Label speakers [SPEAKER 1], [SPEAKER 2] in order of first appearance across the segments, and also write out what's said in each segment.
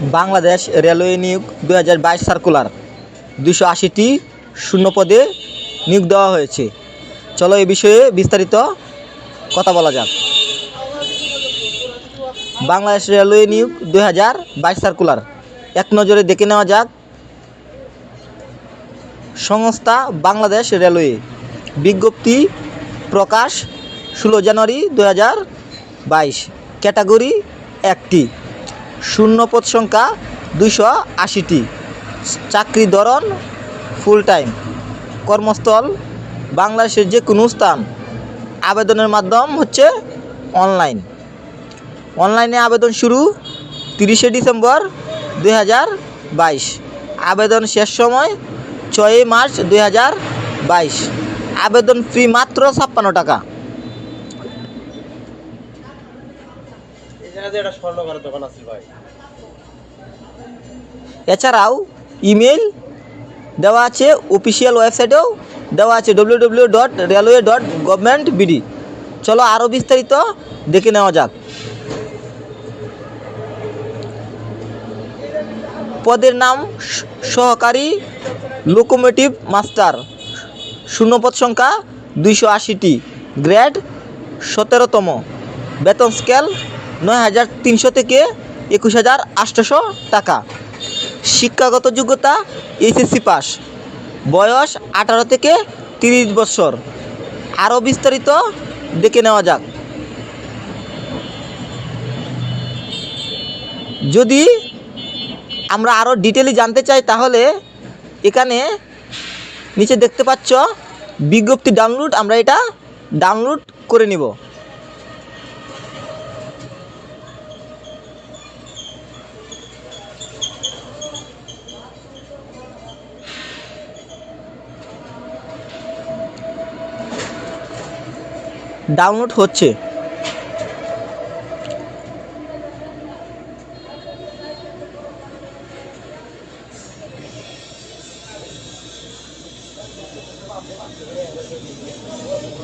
[SPEAKER 1] Bangladesh railway নিয়োগ দু হাজার বাইশ সার্কুলার। দুশো আশিটি পদে নিয়োগ দেওয়া হয়েছে। চলো এ বিষয়ে বিস্তারিত কথা বলা যাক। বাংলাদেশ রেলওয়ে নিয়োগ দু হাজার বাইশ সার্কুলার। এক নজরে দেখে নেওয়া যাক। সংস্থা বাংলাদেশ রেলওয়ে। বিজ্ঞপ্তি প্রকাশ ষোলো জানুয়ারি দু হাজার বাইশ। ক্যাটাগরি একটি। শূন্য পদ সংখ্যা দুইশো আশিটি। চাকরি ধরন ফুল টাইম কর্মস্থল বাংলাদেশের যে কোনো স্থান। আবেদনের মাধ্যম হচ্ছে অনলাইন অনলাইনে আবেদন শুরু তিরিশে ডিসেম্বর দুই হাজার বাইশ। আবেদন শেষ সময় ছয়ই মার্চ দুই হাজার বাইশ। আবেদন ফি মাত্র ছাপ্পান্ন টাকা
[SPEAKER 2] এখানে যে একটা স্বর্ণকারের দোকান আছে ভাই
[SPEAKER 1] এছাড়াও ইমেল দেওয়া আছে, অফিসিয়াল ওয়েবসাইটেও দেওয়া আছে W W dot railway dot government BD চলো আরও বিস্তারিত দেখে নেওয়া যাক। পদের নাম সহকারী লোকোমোটিভ মাস্টার শূন্যপদ সংখ্যা দুইশো আশিটি। গ্রেড সতেরোতম। বেতন স্কেল নয় হাজার তিনশো থেকে একুশ হাজার আটশোশো টাকা। শিক্ষাগত যোগ্যতা এইচএসসি পাস। বয়স আঠারো থেকে তিরিশ বছর। আরও বিস্তারিত দেখে নেওয়া যাক। যদি আমরা আরও ডিটেলি জানতে চাই, তাহলে এখানে নিচে দেখতে পাচ্ছ, বিজ্ঞপ্তি ডাউনলোড, আমরা এটা ডাউনলোড করে নিব। ডাউনলোড হচ্ছে।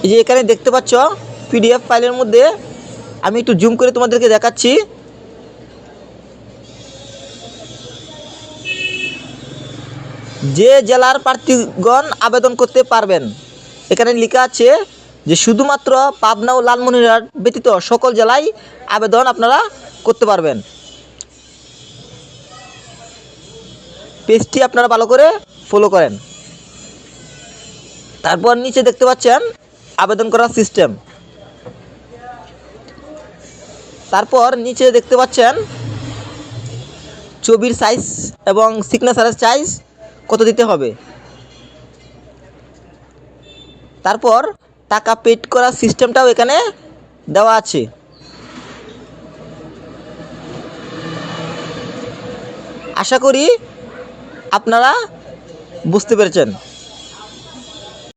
[SPEAKER 1] এই যে এখানে দেখতে পাচ্ছ পিডিএফ ফাইলের মধ্যে আমি একটু জুম করে তোমাদেরকে দেখাচ্ছি। যে জেলার প্রার্থীগণ আবেদন করতে পারবেন। এখানে লেখা আছে যে শুধুমাত্র পাবনা ও লালমনিরহাট ব্যতীত সকল জেলায় আবেদন আপনারা করতে পারবেন। পেজটি আপনারা ভালো করে ফলো করেন। তারপর নিচে দেখতে পাচ্ছেন আবেদন করার সিস্টেম তারপর নিচে দেখতে পাচ্ছেন ছবির সাইজ এবং সিগনেচারের সাইজ কত দিতে হবে। তারপর টাকা পেড করার সিস্টেমটাও এখানে দেওয়া আছে। আশা করি আপনারা বুঝতে পেরেছেন।